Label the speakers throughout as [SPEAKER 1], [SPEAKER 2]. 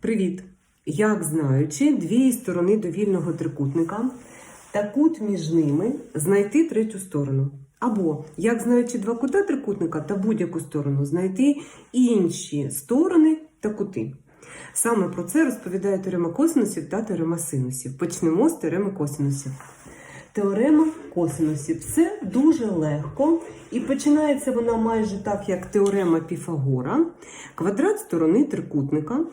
[SPEAKER 1] Привіт! Як знаючи дві сторони довільного трикутника та кут між ними знайти третю сторону. Або, як знаючи два кута трикутника та будь-яку сторону, знайти інші сторони та кути. Саме про це розповідає теорема косинусів та теорема синусів. Почнемо з теореми косинусів. Теорема косинусів це дуже легко, і починається вона майже так, як теорема Піфагора. Квадрат сторони трикутника.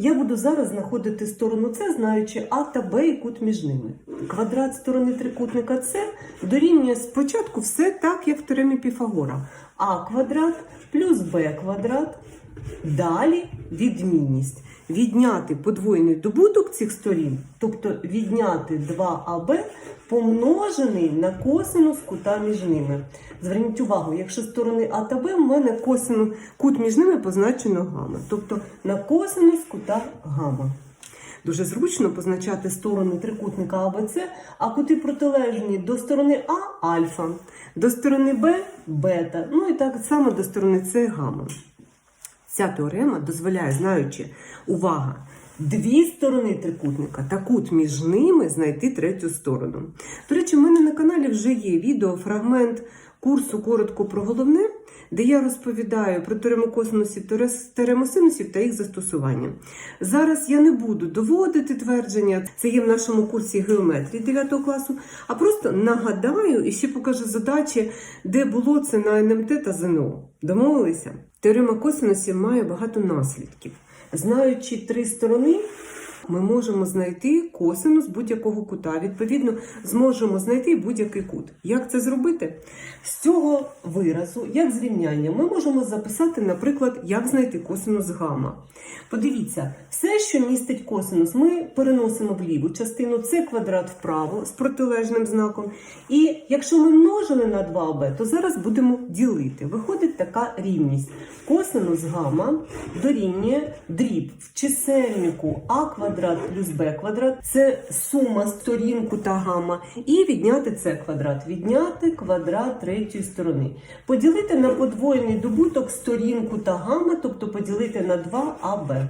[SPEAKER 1] Я буду зараз знаходити сторону С, знаючи А та Б і кут між ними. Квадрат сторони трикутника С дорівнює спочатку все так, як в теоремі Піфагора. А квадрат плюс Б квадрат. Далі відмінність. Відняти подвоєний добуток цих сторін, тобто відняти 2АБ, помножений на косинус кута між ними. Зверніть увагу, якщо сторони А та Б, в мене косину, кут між ними позначено гама. Тобто на косинус кута гама. Дуже зручно позначати сторони трикутника АБЦ, а кути протилежні до сторони А альфа, до сторони Б бета, ну і так само до сторони С гамма. Ця теорема дозволяє, знаючи, увага, дві сторони трикутника та кут між ними знайти третю сторону. До речі, в мене на каналі вже є відео, фрагмент курсу коротко про головне, де я розповідаю про теорему косинусів, теорему та їх застосування. Зараз я не буду доводити твердження, це є в нашому курсі геометрії 9 класу, а просто нагадаю і ще покажу задачі, де було це на НМТ та ЗНО. Домовилися? Теорема косинусів має багато наслідків. Знаючи три сторони, ми можемо знайти косинус будь-якого кута. Відповідно, зможемо знайти будь-який кут. Як це зробити? З цього виразу, як зрівняння, ми можемо записати, наприклад, як знайти косинус гамма. Подивіться, все, що містить косинус, ми переносимо в ліву частину, це квадрат вправо з протилежним знаком. І якщо ми множили на 2b, то зараз будемо ділити. Виходить така рівність. Косинус гамма дорівнює дріб в чисельнику а квадрат плюс b квадрат. Це сума сторін кута гамма. І відняти c квадрат. Відняти квадрат третьої сторони. Поділити на подвоєний добуток сторін кута гамма, тобто поділити на 2аб.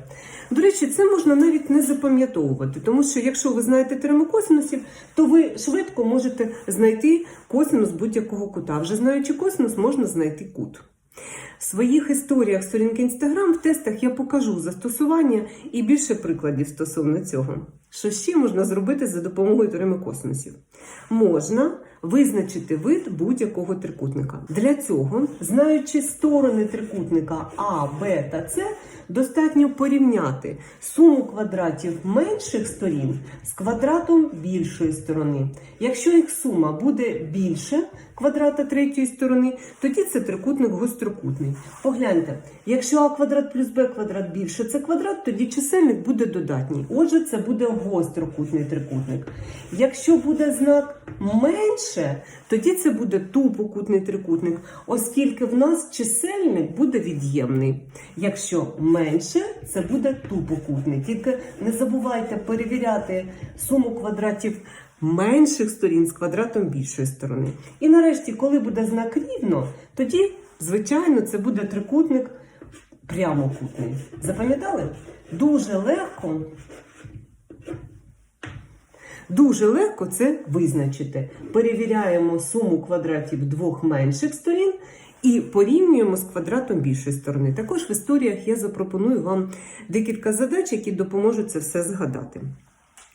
[SPEAKER 1] До речі, це можна навіть не запам'ятовувати, тому що якщо ви знаєте теорему косинусів, то ви швидко можете знайти косинус будь-якого кута. Вже знаючи косинус, можна знайти кут. В своїх історіях сторінки Інстаграм в тестах я покажу застосування і більше прикладів стосовно цього. Що ще можна зробити за допомогою теореми космосів? Можна визначити вид будь-якого трикутника. Для цього, знаючи сторони трикутника А, Б та С, достатньо порівняти суму квадратів менших сторін з квадратом більшої сторони. Якщо їх сума буде більше квадрата третьої сторони, тоді це трикутник гострокутний. Погляньте, якщо А квадрат плюс Б квадрат більше це квадрат, тоді чисельник буде додатній. Отже, це буде гострокутний трикутник. Якщо буде знак менше, тоді це буде тупокутний трикутник, оскільки в нас чисельник буде від'ємний. Якщо менше, це буде тупокутний. Тільки не забувайте перевіряти суму квадратів менших сторін з квадратом більшої сторони. І нарешті, коли буде знак рівно, тоді, звичайно, це буде трикутник прямокутний. Запам'ятали? Дуже легко. Дуже легко це визначити. Перевіряємо суму квадратів двох менших сторін і порівнюємо з квадратом більшої сторони. Також в історіях я запропоную вам декілька задач, які допоможуть це все згадати.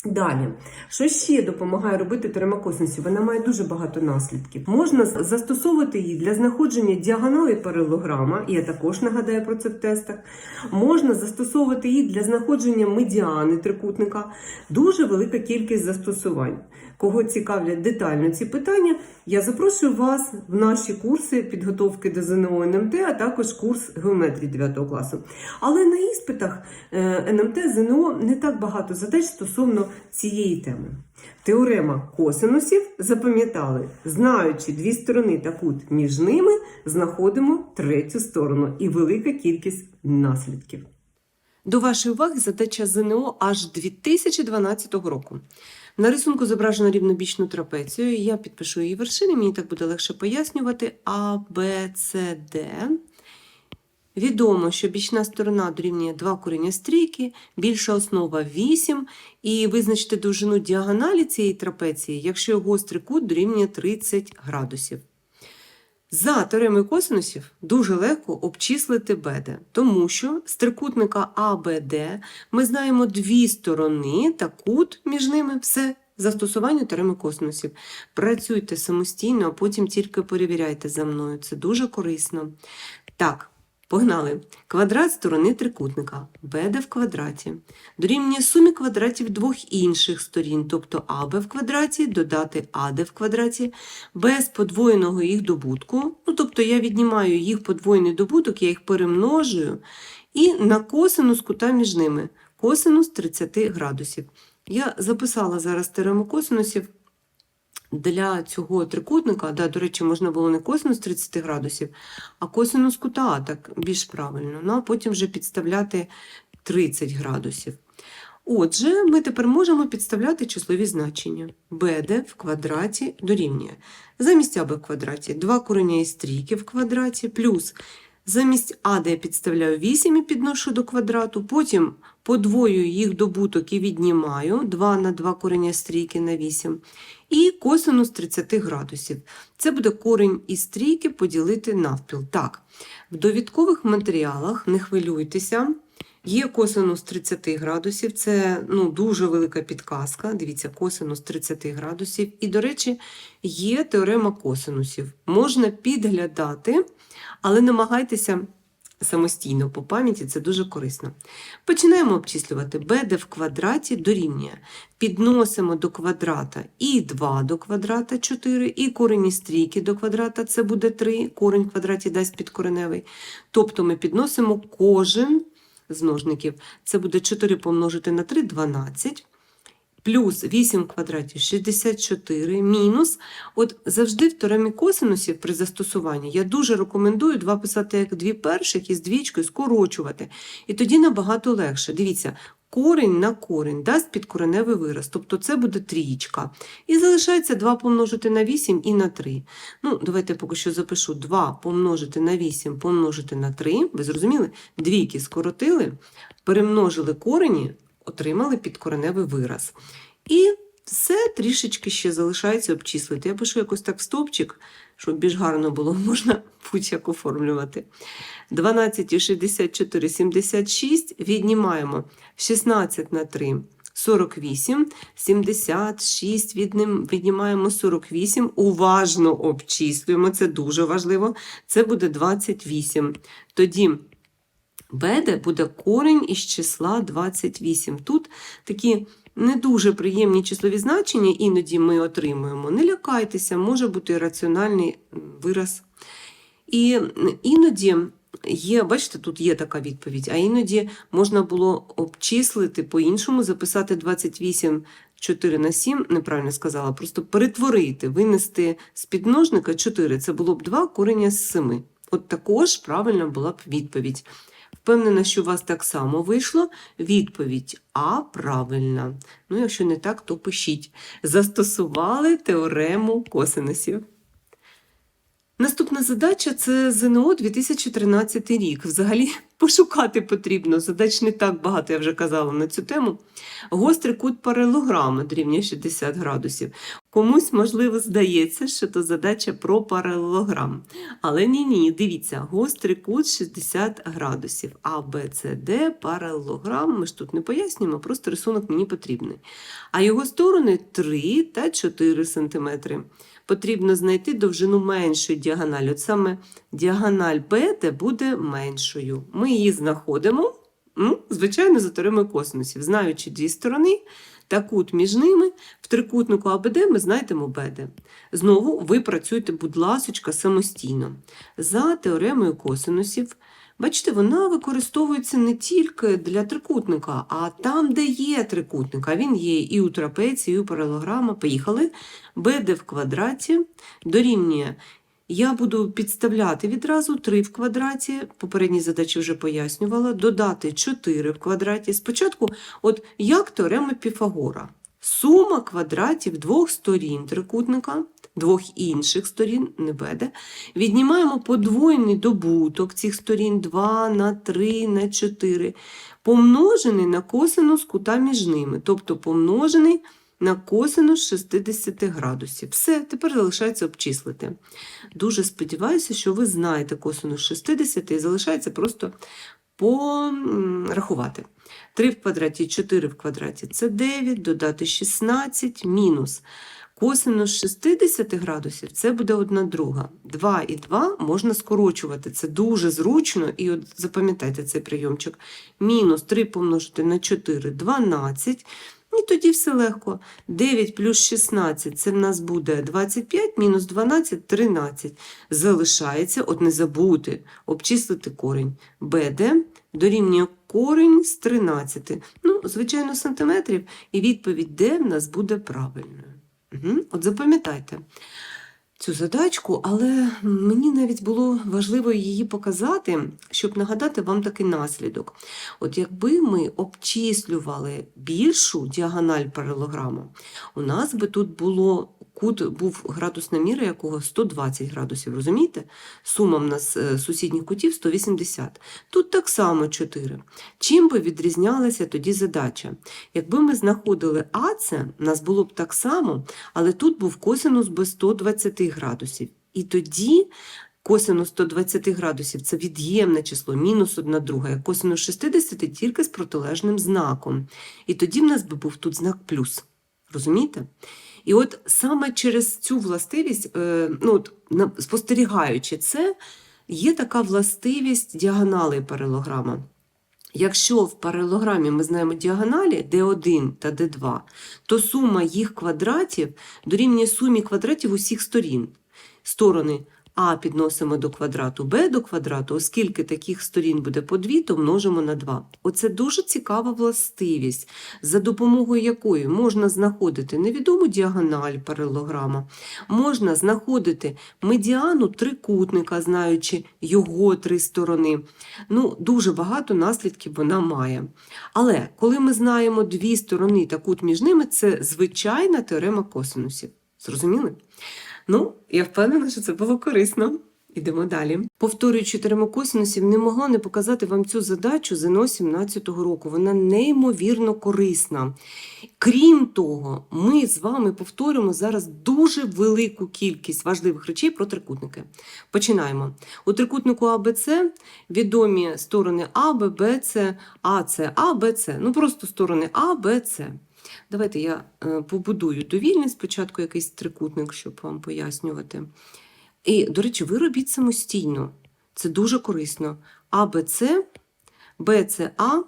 [SPEAKER 1] Далі, що ще допомагає робити теорема? Вона має дуже багато наслідків. Можна застосовувати її для знаходження діагоналі паралограма, я також нагадаю про це в тестах. Можна застосовувати її для знаходження медіани трикутника. Дуже велика кількість застосувань. Кого цікавлять детально ці питання, я запрошую вас в наші курси підготовки до ЗНО НМТ, а також курс геометрії 9 класу. Але на іспитах е, НМТ ЗНО не так багато задач стосовно цієї теми. Теорема косинусів запам'ятали, знаючи дві сторони та кут між ними, знаходимо третю сторону і велика кількість наслідків. До вашої уваги задача ЗНО аж 2012 року. На рисунку зображено рівнобічну трапецію. Я підпишу її вершини, мені так буде легше пояснювати. А, Б, С, Д. Відомо, що бічна сторона дорівнює 2 корення з трійки, більша основа 8, і визначте довжину діагоналі цієї трапеції, якщо гострий кут дорівнює 30 градусів. За теоремою косинусів дуже легко обчислити БД, тому що з трикутника АБД ми знаємо дві сторони та кут між ними все застосування теореми косинусів. Працюйте самостійно, а потім тільки перевіряйте за мною. Це дуже корисно. Так, погнали. Квадрат сторони трикутника БД в квадраті дорівнює сумі квадратів двох інших сторін, тобто АБ в квадраті додати АД в квадраті без подвоєного їх добутку. Ну, тобто я віднімаю їх подвоєний добуток, я їх перемножую, і на косинус кута між ними. Косинус 30 градусів. Я записала зараз теорему косинусів для цього трикутника. Да, до речі, можна було не косинус 30 градусів, а косинус кута так більш правильно. Ну, а потім вже підставляти 30 градусів. Отже, ми тепер можемо підставляти числові значення. БД в квадраті дорівнює. Замість АБ в квадраті 2 корення із трійки в квадраті, плюс замість АД я підставляю 8 і підношу до квадрату, потім подвоюю їх добуток і віднімаю 2 на 2 корення з трійки на 8. І косинус 30 градусів. Це буде корінь із трійки поділити навпіл. Так, в довідкових матеріалах не хвилюйтеся. Є косинус 30 градусів, це ну, дуже велика підказка. Дивіться, косинус 30 градусів. І, до речі, є теорема косинусів. Можна підглядати, але намагайтеся самостійно по пам'яті, це дуже корисно. Починаємо обчислювати БД в квадраті дорівнює. Підносимо до квадрата і 2 до квадрата 4, і корінь із трійки до квадрата це буде 3, корінь в квадраті дасть підкореневий. Тобто ми підносимо кожен з множників. Це буде 4 помножити на 3 – 12. Плюс 8 в квадраті 64, мінус. От завжди в теоремі косинусів при застосуванні я дуже рекомендую два писати як дві перших і з двічкою скорочувати. І тоді набагато легше. Дивіться, корінь на корінь дасть підкореневий вираз, тобто це буде трієчка. І залишається 2 помножити на 8 і на 3. Ну, давайте поки що запишу 2 помножити на 8 помножити на 3. Ви зрозуміли? Двійки скоротили, перемножили корені, отримали підкореневий вираз. І все трішечки ще залишається обчислити. Я пишу якось так в стовпчик, щоб більш гарно було, можна будь-як оформлювати. 12 і 64, 76 віднімаємо 16 на 3. 48, 76, відним- віднімаємо 48, уважно обчислюємо, це дуже важливо, це буде 28. Тоді БД буде корінь із числа 28. Тут такі не дуже приємні числові значення іноді ми отримуємо. Не лякайтеся, може бути раціональний вираз. І іноді є, бачите, тут є така відповідь, а іноді можна було обчислити по-іншому, записати 28 4 на 7, неправильно сказала, просто перетворити, винести з підмножника 4, це було б 2 корення з 7. От також правильна була б відповідь. Впевнена, що у вас так само вийшло. Відповідь А правильна. Ну, якщо не так, то пишіть. Застосували теорему косинусів. Наступна задача це ЗНО 2013 рік. Взагалі пошукати потрібно. Задач не так багато, я вже казала на цю тему. Гострий кут паралелограми дорівнює 60 градусів. Комусь, можливо, здається, що то задача про паралелограм. Але ні-ні, дивіться, гострий кут 60 градусів. А, Б, С, Д, паралелограм. Ми ж тут не пояснюємо, просто рисунок мені потрібний. А його сторони 3 та 4 см. Потрібно знайти довжину меншої діагоналі. От саме діагональ БД буде меншою. Ми її знаходимо, ну, звичайно, за теоремою косинусів. Знаючи дві сторони та кут між ними, в трикутнику АБД ми знайдемо БД. Знову ви працюєте, будь ласочка, самостійно. За теоремою косинусів, бачите, вона використовується не тільки для трикутника, а там, де є трикутник. А він є і у трапеції, і у паралелограма. Поїхали. БД в квадраті дорівнює. Я буду підставляти відразу 3 в квадраті, попередній задачі вже пояснювала, додати 4 в квадраті. Спочатку, от як теорема Піфагора. Сума квадратів двох сторін трикутника двох інших сторін, не буде. Віднімаємо подвоєний добуток цих сторін 2 на 3 на 4, помножений на косинус кута між ними, тобто помножений на косинус 60 градусів. Все, тепер залишається обчислити. Дуже сподіваюся, що ви знаєте косинус 60 і залишається просто порахувати. 3 в квадраті, 4 в квадраті це 9, додати 16, мінус. Косинус 60 градусів це буде 1 друга. 2 і 2 можна скорочувати. Це дуже зручно. І от запам'ятайте цей прийомчик. Мінус 3 помножити на 4 12. І тоді все легко. 9 плюс 16 це в нас буде 25, мінус 12 13. Залишається, от не забути, обчислити корінь. БД дорівнює корінь з 13. Ну, звичайно, сантиметрів, і відповідь Д в нас буде правильною. Угу. От запам'ятайте цю задачку, але мені навіть було важливо її показати, щоб нагадати вам такий наслідок. От якби ми обчислювали більшу діагональ паралограму, у нас би тут було кут був градусна міра якого 120 градусів, розумієте? Сума в нас е, сусідніх кутів 180. Тут так само 4. Чим би відрізнялася тоді задача? Якби ми знаходили АЦ, у нас було б так само, але тут був косинус без 120 градусів. І тоді косинус 120 градусів це від'ємне число, мінус 1 друга, як косинус 60 тільки з протилежним знаком. І тоді в нас би був тут знак плюс. Розумієте? І от саме через цю властивість, е, ну, от, спостерігаючи це, є така властивість діагоналей паралограма. Якщо в паралограмі ми знаємо діагоналі D1 та D2, то сума їх квадратів дорівнює сумі квадратів усіх сторін. Сторони А підносимо до квадрату, Б до квадрату, оскільки таких сторін буде по 2, то множимо на 2. Оце дуже цікава властивість, за допомогою якої можна знаходити невідому діагональ паралограма, можна знаходити медіану трикутника, знаючи його три сторони. Ну, дуже багато наслідків вона має. Але коли ми знаємо дві сторони та кут між ними, це звичайна теорема косинусів. Зрозуміли? Ну, я впевнена, що це було корисно. Ідемо далі. Повторюючи теорему не могла не показати вам цю задачу ЗНО 17-го року. Вона неймовірно корисна. Крім того, ми з вами повторюємо зараз дуже велику кількість важливих речей про трикутники. Починаємо. У трикутнику АБЦ відомі сторони А, Б, Б, С, А, С, А, Б, С. Ну просто сторони А, Б, С. Давайте я е, побудую довільний спочатку якийсь трикутник, щоб вам пояснювати. І, до речі, ви робіть самостійно. Це дуже корисно. А, Б, С, Б, С, А,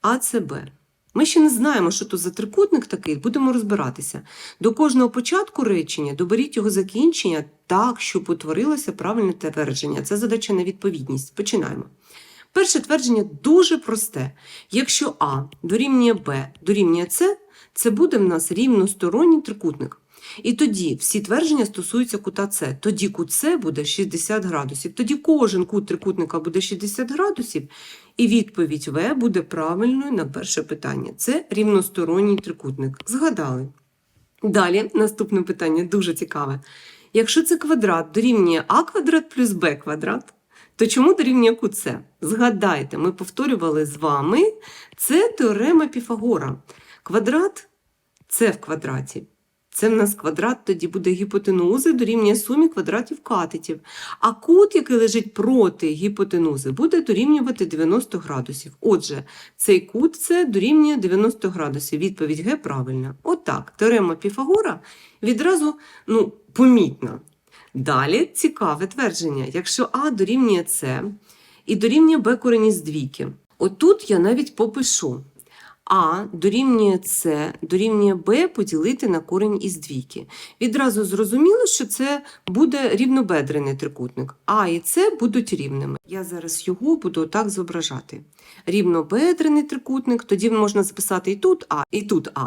[SPEAKER 1] А, С, Б. Ми ще не знаємо, що то за трикутник такий, будемо розбиратися. До кожного початку речення доберіть його закінчення так, щоб утворилося правильне твердження. Це задача на відповідність. Починаємо. Перше твердження дуже просте. Якщо А дорівнює Б дорівнює С, це буде в нас рівносторонній трикутник. І тоді всі твердження стосуються кута С. Тоді кут С буде 60 градусів. Тоді кожен кут трикутника буде 60 градусів, і відповідь В буде правильною на перше питання. Це рівносторонній трикутник. Згадали. Далі наступне питання дуже цікаве. Якщо це квадрат дорівнює а квадрат плюс б квадрат, то чому дорівнює кут С? Згадайте, ми повторювали з вами, це теорема Піфагора. Квадрат це в квадраті. Це в нас квадрат тоді буде гіпотенузи дорівнює сумі квадратів катетів. А кут, який лежить проти гіпотенузи, буде дорівнювати 90 градусів. Отже, цей кут це дорівнює 90 градусів. Відповідь Г правильна. Отак, теорема Піфагора відразу ну, помітна. Далі цікаве твердження. Якщо А дорівнює С і дорівнює Б корінь із двійки. Отут я навіть попишу. А дорівнює С, дорівнює Б поділити на корінь із двійки. Відразу зрозуміло, що це буде рівнобедрений трикутник. А і С будуть рівними. Я зараз його буду так зображати. Рівнобедрений трикутник, тоді можна записати і тут А, і тут А.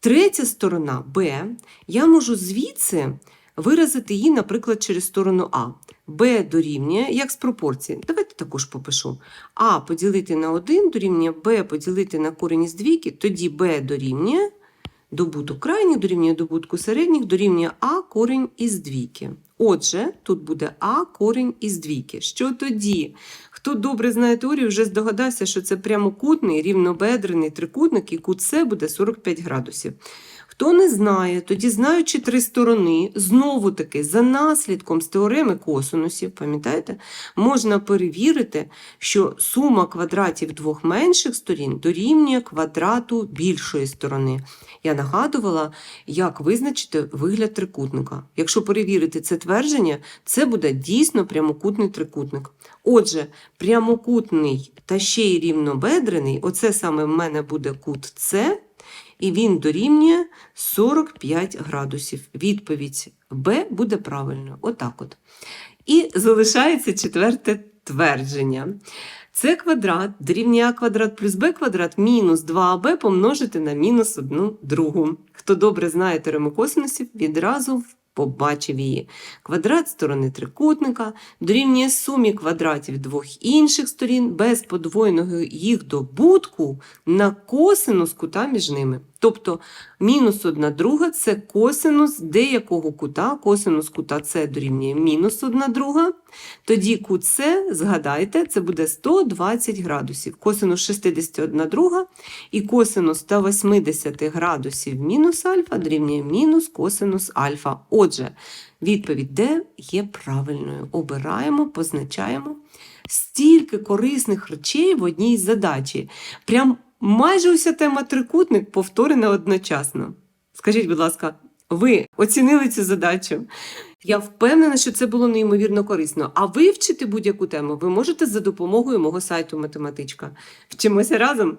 [SPEAKER 1] Третя сторона Б, я можу звідси виразити її, наприклад, через сторону А. Б дорівнює, як з пропорції. Давайте також попишу. А поділити на 1 дорівнює Б поділити на корінь із двійки, тоді Б дорівнює добуток крайніх дорівнює добутку середніх, дорівнює а корінь із двійки. Отже, тут буде а корінь із двійки. Що тоді? Хто добре знає теорію, вже здогадався, що це прямокутний рівнобедрений трикутник, і кут С буде 45 градусів. Хто не знає, тоді знаючи три сторони, знову таки за наслідком з теореми косинусів, пам'ятаєте, можна перевірити, що сума квадратів двох менших сторін дорівнює квадрату більшої сторони. Я нагадувала, як визначити вигляд трикутника. Якщо перевірити це твердження, це буде дійсно прямокутний трикутник. Отже, прямокутний та ще й рівнобедрений, оце саме в мене буде кут С, і він дорівнює 45 градусів. Відповідь Б буде правильною. Отак от. І залишається четверте твердження. С квадрат дорівнює а квадрат плюс b квадрат мінус 2аб помножити на мінус 1 другу. Хто добре знає теорему косинусів, відразу побачив її. Квадрат сторони трикутника дорівнює сумі квадратів двох інших сторін без подвоєного їх добутку на косинус кута між ними. Тобто мінус 1 друга це косинус деякого кута, косинус кута С дорівнює мінус 1 друга. Тоді кут С, згадайте, це буде 120 градусів. Косинус 61 друга і косинус 180 градусів мінус альфа дорівнює мінус косинус альфа. Отже, відповідь Д є правильною. Обираємо, позначаємо. Стільки корисних речей в одній задачі. Прям майже уся тема трикутник повторена одночасно. Скажіть, будь ласка, ви оцінили цю задачу? Я впевнена, що це було неймовірно корисно. А вивчити будь-яку тему ви можете за допомогою мого сайту Математичка. Вчимося разом!